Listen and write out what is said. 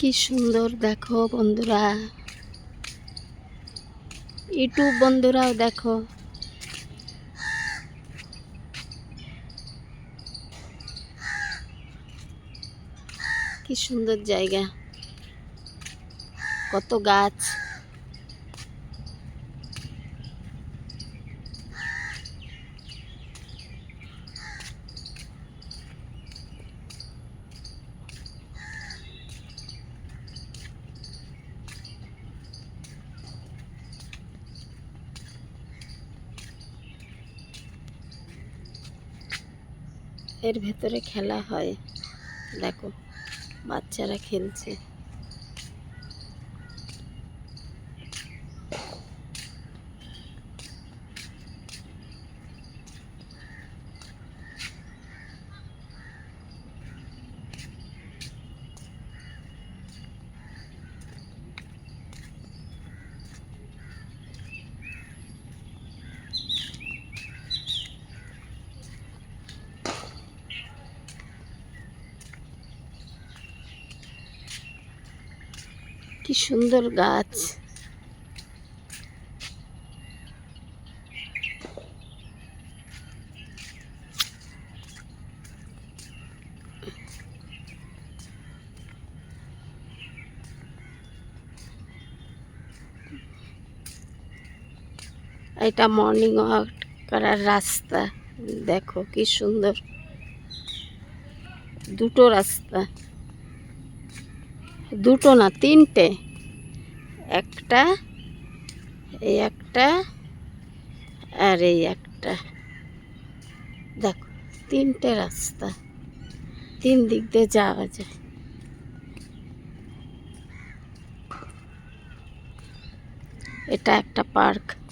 কি সুন্দর দেখো বন্ধুরা। ইউটিউব বন্ধুরাও দেখো। কি সুন্দর জায়গা। কত গাছ। এর ভেতরে খেলা হয়। দেখো বাচ্চারা খেলছে। কি সুন্দর গাছ। এটা মর্নিং ওয়াক করার রাস্তা। দেখো কি সুন্দর। দুটো রাস্তা। দুটো না, তিনটে। একটা, এই একটা, আর এই একটা। দেখো, তিনটে রাস্তা। তিন দিক দিয়ে যাওয়া যায়। এটা একটা পার্ক।